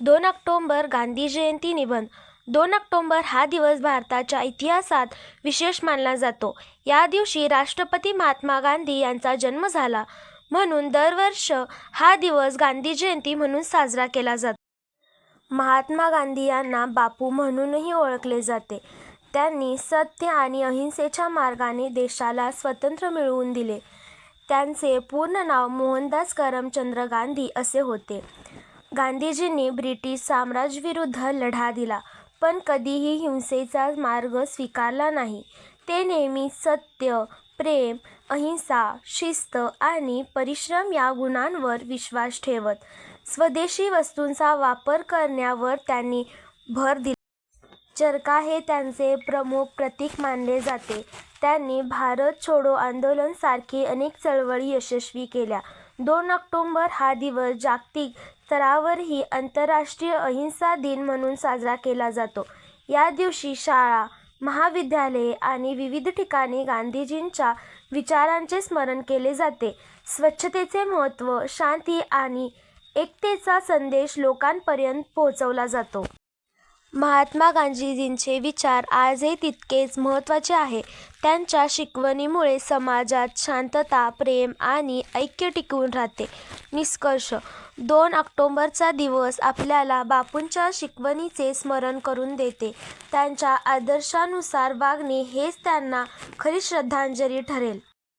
दोन ऑक्टोंबर गांधी जयंती निबंध दोन ऑक्टोंबर हा दिवस भारताच्या इतिहासात विशेष मानला जातो. या दिवशी राष्ट्रपती महात्मा गांधी यांचा जन्म झाला म्हणून दरवर्ष हा दिवस गांधी जयंती म्हणून साजरा केला जातो. महात्मा गांधी यांना बापू म्हणूनही ओळखले जाते. त्यांनी सत्य आणि अहिंसेच्या मार्गाने देशाला स्वतंत्र मिळवून दिले. त्यांचे पूर्ण नाव मोहनदास करमचंद्र गांधी असे होते. गांधीजींनी ब्रिटिश साम्राज्याविरुद्ध लढा दिला पण कधीही हिंसेचा मार्ग स्वीकारला नाही. ते नेहमी सत्य, प्रेम, अहिंसा, शिस्त आणि परिश्रम या गुणांवर विश्वास ठेवत. स्वदेशी वस्तूंचा वापर करण्यावर त्यांनी भर दिला. चरखा हे त्यांचे प्रमुख प्रतीक मानले जाते. त्यांनी भारत छोडो आंदोलन अनेक चळवळी यशस्वी केल्या. दोन ऑक्टोंबर हा दिवस जागतिक स्तरावरही आंतरराष्ट्रीय अहिंसा दिन म्हणून साजरा केला जातो. या दिवशी शाळा, महाविद्यालये आणि विविध ठिकाणी गांधीजींच्या विचारांचे स्मरण केले जाते. स्वच्छतेचे महत्त्व, शांती आणि एकतेचा संदेश लोकांपर्यंत पोहोचवला जातो. महात्मा गांधीजींचे विचार आजही तितकेच महत्त्वाचे आहेत. त्यांच्या शिकवणीमुळे समाजात शांतता, प्रेम आणि ऐक्य टिकून राहते. निष्कर्ष दोन ऑक्टोबरचा दिवस आपल्याला बापूंच्या शिकवणीचे स्मरण करून देते त्यांच्या आदर्शांनुसार वागणे हेच त्यांना खरी श्रद्धांजली ठरेल.